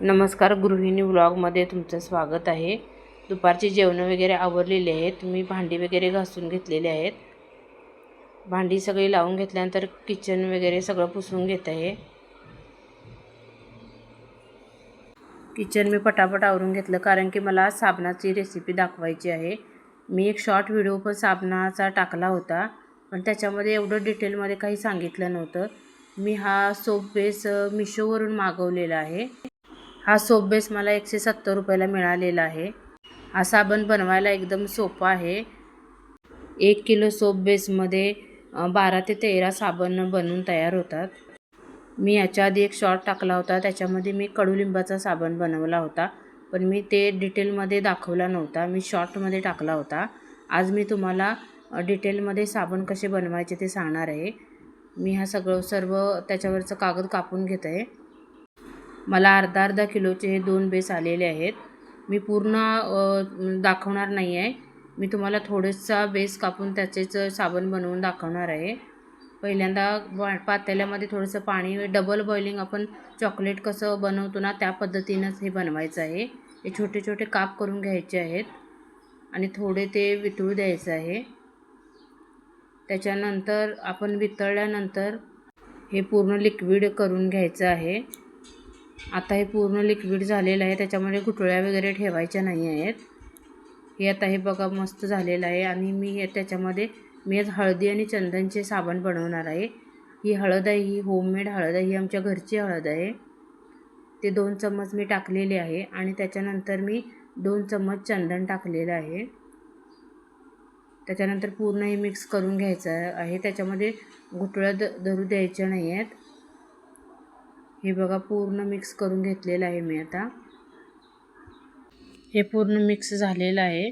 नमस्कार गृहिणी व्लॉगमध्ये तुमचं स्वागत आहे. दुपारची जेवणं वगैरे आवरलेली आहेत. मी भांडी वगैरे घासून घेतलेली आहेत. भांडी सगळी लावून घेतल्यानंतर किचन वगैरे सगळं पुसून घेत आहे. किचन मी पटापट आवरून घेतलं कारण की मला साबणाची रेसिपी दाखवायची आहे. मी एक शॉर्ट व्हिडिओ पण साबणाचा टाकला होता पण त्याच्यामध्ये एवढं डिटेलमध्ये काही सांगितलं नव्हतं. मी हा सोप बेस मिशोवरून मागवलेला आहे. हा सोप बेस मला एकशे सत्तर रुपयाला मिळालेला आहे. हा साबण बनवायला एकदम सोपा आहे. एक किलो सोप बेसमध्ये बारा ते तेरा साबण बनवून तयार होतात. मी याच्या आधी एक शॉर्ट टाकला होता. त्याच्यामध्ये मी कडुलिंबाचा साबण बनवला होता. पण मी ते डिटेलमध्ये दाखवला नव्हता. मी शॉर्टमध्ये टाकला होता. आज मी तुम्हाला डिटेलमध्ये साबण कसे बनवायचे ते सांगणार आहे. मी हा सगळं सर्व त्याच्यावरचं कागद कापून घेत. आहे मला अर्धा अर्धा किलोचे हे दोन बेस आलेले आहेत. मी पूर्ण दाखवणार नाही आहे मी तुम्हाला थोडंसा बेस कापून त्याचेच साबण बनवून दाखवणार आहे. पहिल्यांदा पातेल्यामध्ये थोडंसं पाणी डबल बॉइलिंग आपण चॉकलेट कसं बनवतो ना त्या पद्धतीनंच हे बनवायचं आहे. हे छोटे छोटे काप करून घ्यायचे आहेत आणि थोडे ते वितळू द्यायचं आहे. त्याच्यानंतर आपण वितळल्यानंतर हे पूर्ण लिक्विड करून घ्यायचं आहे. आता हे पूर्ण लिक्विड झालेलं आहे त्याच्यामध्ये घुटळ्या वगैरे ठेवायच्या नाही आहेत. हे आता हे बघा मस्त झालेलं आहे आणि मी हे त्याच्यामध्ये मी आज हळदी आणि चंदनचे साबण बनवणार आहे. ही हळद आहे ही होममेड हळद आहे ही आमच्या घरची हळद आहे. ते दोन चम्मच मी टाकलेले आहे आणि त्याच्यानंतर मी दोन चम्मच चंदन टाकलेलं आहे. त्याच्यानंतर पूर्ण हे मिक्स करून घ्यायचं आहे. त्याच्यामध्ये घुटळ्या द धरू द्यायच्या नाही आहेत. हे बघा पूर्ण मिक्स करून घेतलेलं आहे मी आता. हे पूर्ण मिक्स झालेलं आहे.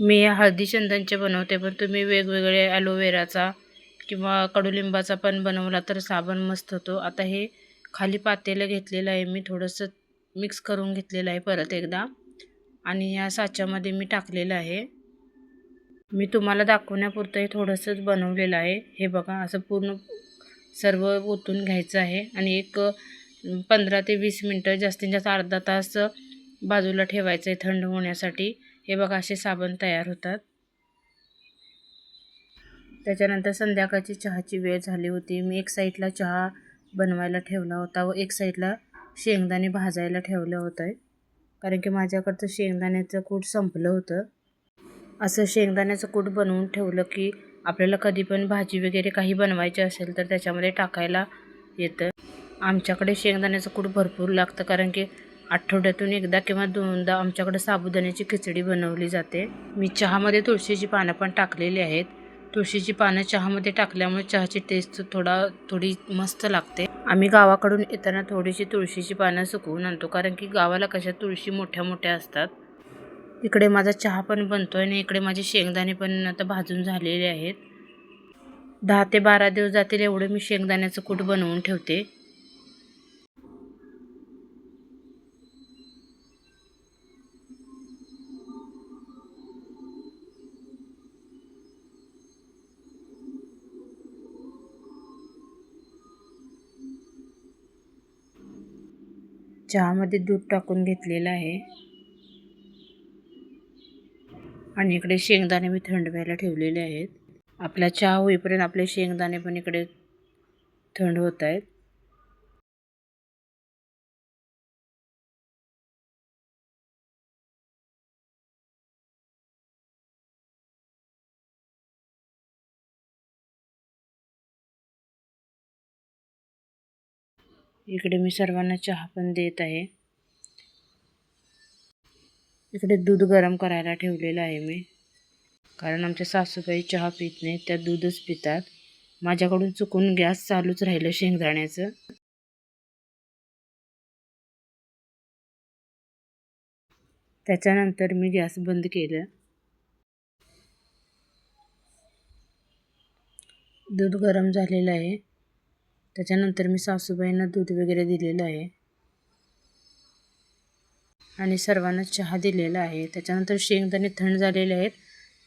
मी या हळदी चंदनचे बनवते पण तुम्ही वेगवेगळे ॲलोवेराचा किंवा कडुलिंबाचा पण बनवला तर साबण मस्त होतो. आता हे खाली पातेलं घेतलेलं आहे मी थोडंसं मिक्स करून घेतलेलं आहे परत एकदा. आणि ह्या साच्यामध्ये मी टाकलेलं आहे. मी तुम्हाला दाखवण्यापुरतं हे थोडंसंच बनवलेलं आहे. हे बघा असं पूर्ण सर्व ओतून घ्यायचं आहे आणि एक पंधरा ते वीस मिनटं जास्तीत जास्त अर्धा तास बाजूला ठेवायचं आहे थंड होण्यासाठी. हे बघा असे साबण तयार होतात. त्याच्यानंतर संध्याकाळची चहाची वेळ झाली होती. मी एक साईडला चहा बनवायला ठेवला होता व एक साईडला शेंगदाणे भाजायला ठेवलं होतं कारण की माझ्याकडचं शेंगदाण्याचं कूट संपलं होतं. असं शेंगदाण्याचं कूट बनवून ठेवलं की आपल्याला कधी पण भाजी वगैरे काही बनवायची असेल तर त्याच्यामध्ये टाकायला येतं. आमच्याकडे शेंगदाण्याचं कूट भरपूर लागतं कारण की आठवड्यातून एकदा किंवा दोनदा आमच्याकडे साबुदाण्याची खिचडी बनवली जाते. मी चहामध्ये तुळशीची पानं पण टाकलेली आहेत. तुळशीची पानं चहामध्ये टाकल्यामुळे चहाची टेस्ट थोडा थोडी मस्त लागते. आम्ही गावाकडून येताना थोडीशी तुळशीची पानं सुकवून आणतो कारण की गावाला कशा तुळशी मोठ्या मोठ्या असतात. इकडे माझा चहा पण बनतो आहे आणि इकडे माझे शेंगदाणे पण आता भाजून झालेले आहेत. दहा ते बारा दिवस जातील एवढं मी शेंगदाण्याचं कूट बनवून ठेवते. चहामध्ये दूध टाकून घेतलेलं आहे. आणि इकडे शेंगदाणे मी थंड व्हायला ठेवलेले आहेत. आपला चहा होईपर्यंत आपले शेंगदाणे पण इकडे थंड होत आहेत. इकडे मी सर्वांना चहा पण देत आहे. इकडे दूध गरम करायला ठेवलेलं आहे मी. कारण आमच्या सासूबाई चहा पित नाहीत त्या दूधच पितात. माझ्याकडून चुकून गॅस चालूच राहिलं शेंगदाण्याचं. त्याच्यानंतर मी गॅस बंद केलं. दूध गरम झालेलं आहे. त्याच्यानंतर मी सासूबाईंना दूध वगैरे दिलेलं आहे. आणि सर्वांना चहा दिलेला आहे. त्याच्यानंतर शेंगदाणे थंड झालेले आहेत.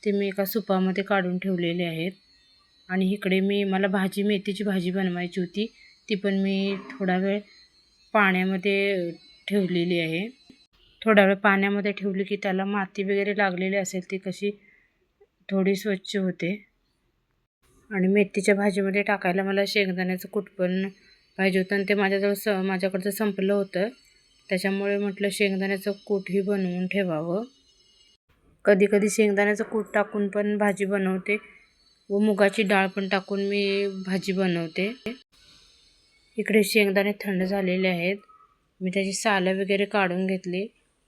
ते मी एका सुपामध्ये काढून ठेवलेले आहेत. आणि इकडे मी मला भाजी मेथीची भाजी बनवायची होती. ती पण मी थोडा वेळ पाण्यामध्ये ठेवलेली आहे. थोडा वेळ पाण्यामध्ये ठेवली की त्याला माती वगैरे लागलेली असेल ती कशी थोडी स्वच्छ होते. आणि मेथीच्या भाजीमध्ये टाकायला मला शेंगदाण्याचं कुटपण पाहिजे होतं आणि ते माझ्याजवळ स माझ्याकडचं संपलं होतं. त्याच्यामुळे म्हटलं शेंगदाण्याचं कूटही बनवून ठेवावं. कधी कधी शेंगदाण्याचं कूट टाकून पण भाजी बनवते व मुगाची डाळ पण टाकून मी भाजी बनवते. इकडे शेंगदाणे थंड झालेले आहेत. मी त्याची सालं वगैरे काढून घेतली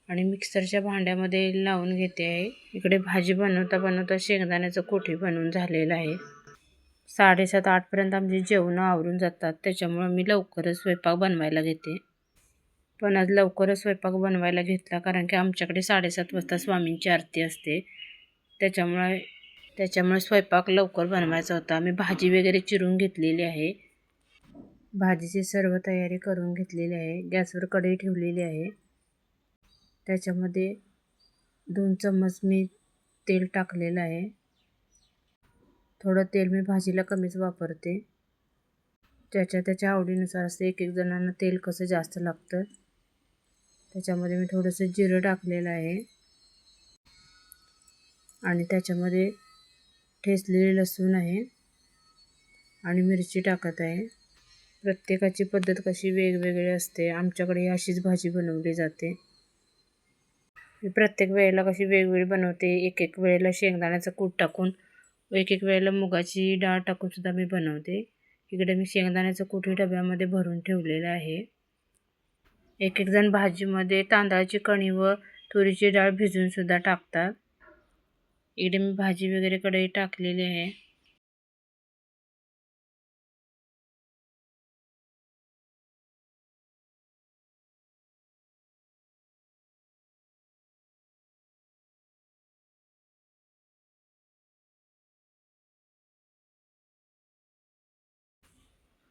आणि मिक्सरच्या भांड्यामध्ये लावून घेते. आहे इकडे भाजी बनवता बनवता शेंगदाण्याचं कोठी बनवून झालेलं आहे. साडेसात आठपर्यंत आमची जेवणं आवरून जातात. त्याच्यामुळं मी लवकरच स्वयंपाक बनवायला घेते. पण आज लवकरच स्वयंपाक बनवायला घेतला कारण की आमच्याकडे साडेसात वाजता स्वामींची आरती असते. त्याच्यामुळे त्याच्यामुळे स्वयंपाक लवकर बनवायचा होता. मी भाजी वगैरे चिरून घेतलेली आहे. भाजीची सर्व तयारी करून घेतलेली आहे. गॅसवर कढई ठेवलेली आहे. त्याच्यामध्ये दोन चम्मच मी तेल टाकलेलं आहे. थोडं तेल मी भाजीला कमीच वापरते. त्याच्या त्याच्या आवडीनुसार असते. एक एक जणांना तेल कसं जास्त लागतं. त्याच्यामध्ये मी थोडंसं जिरं टाकलेलं आहे. आणि त्याच्यामध्ये ठेचलेले लसूण आहे. आणि मिरची टाकत आहे. प्रत्येकाची पद्धत कशी वेगवेगळी असते. आमच्याकडे अशीच भाजी बनवली जाते. मी प्रत्येक वेळेला कशी वेगवेगळी बनवते. एक एक वेळेला शेंगदाण्याचं कूट टाकून एक एक वेळेला मुगाची डाळ टाकूनसुद्धा मी बनवते. इकडे मी शेंगदाण्याचं कुठे डब्यामध्ये भरून ठेवलेलं आहे. एक एक जण भाजीमध्ये तांदळाची कणी व तुरीची डाळ भिजूनसुद्धा टाकतात. इकडे मी भाजी वगैरे कढई टाकलेली आहे.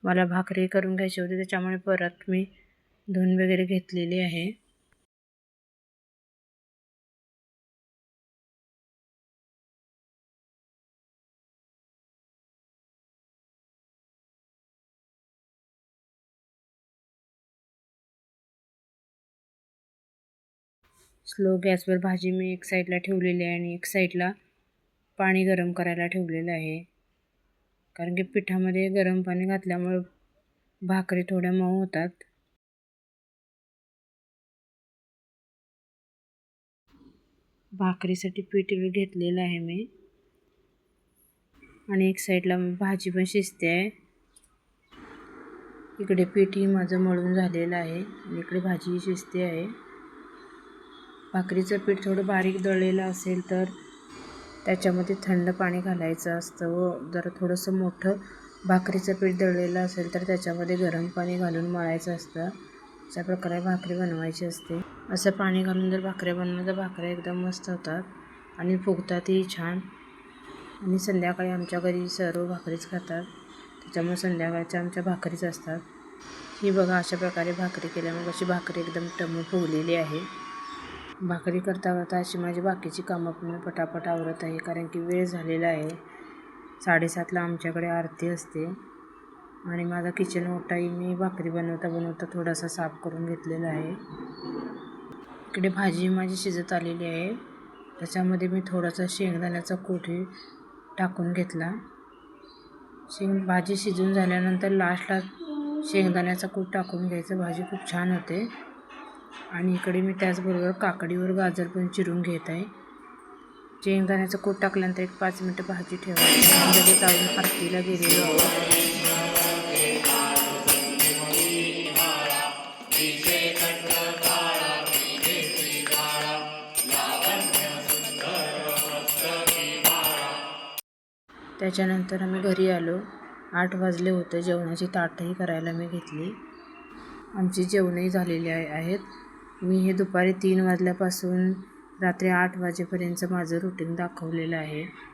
मला भाकरी करून घ्यायची होती त्याच्यामुळे परत मी धुवून वगैरे घेतलेली आहे. स्लो गॅसवर भाजी मी एक साईडला ठेवलेली आहे आणि एक साईडला पाणी गरम करायला ठेवलेलं आहे. कारण की पिठामध्ये गरम पाणी घातल्यामुळे भाकरी थोड्या मऊ होतात. भाकरीसाठी पीठ घेतलेलं आहे मी. आणि एक साईडला भाजी पण शिजते आहे. इकडे पीठही माझं मळून झालेलं आहे आणि इकडे भाजीही शिजते आहे. भाकरीचं पीठ थोडं बारीक दळलेलं असेल तर त्याच्यामध्ये थंड पाणी घालायचं असतं व जर थोडंसं मोठं भाकरीचं पीठ दळलेलं असेल तर त्याच्यामध्ये गरम पाणी घालून मळायचं असतं. अशा प्रकारे भाकरी बनवायची असते. असं पाणी घालून जर भाकऱ्या बनवल्या तर भाकऱ्या एकदम मस्त होतात आणि फुगतातही छान. आणि संध्याकाळी आमच्या घरी सर्व भाकरीच खातात. त्याच्यामुळे संध्याकाळच्या आमच्या भाकरीच असतात. ही बघा अशा प्रकारे भाकरी केल्यामुळे अशी भाकरी एकदम टम फुगलेली आहे. भाकरी करता करता अशी माझी बाकीची कामं पण पटापट आवरत आहे कारण की वेळ झालेला आहे. साडेसातला आमच्याकडे आरती असते. आणि माझा किचन ओटाही मी भाकरी बनवता बनवता थोडासा साफ करून घेतलेला आहे. इकडे भाजी माझी शिजत आलेली आहे. त्याच्यामध्ये मी थोडासा शेंगदाण्याचा कोठी टाकून घेतला. शेंग भाजी शिजून झाल्यानंतर लास्टला शेंगदाण्याचा कूट टाकून घ्यायचं. भाजी खूप छान होते. आणि इकडे मी त्याचबरोबर काकडीवर गाजर पण चिरून घेत आहे. शेंगदाण्याचं कूट टाकल्यानंतर एक पाच मिनटं भाजी ठेवायची. लगेच अजून आरतीला गेलेलो आहोत. त्याच्यानंतर आम्ही घरी आलो. आठ वाजले होते. जेवणाची ताटही करायला मी घेतली. आमची जेवणही झालेली आहेत. मी हे दुपारी तीन वाजल्यापासून रात्री आठ वाजेपर्यंतचं माझं रुटीन दाखवलेलं आहे.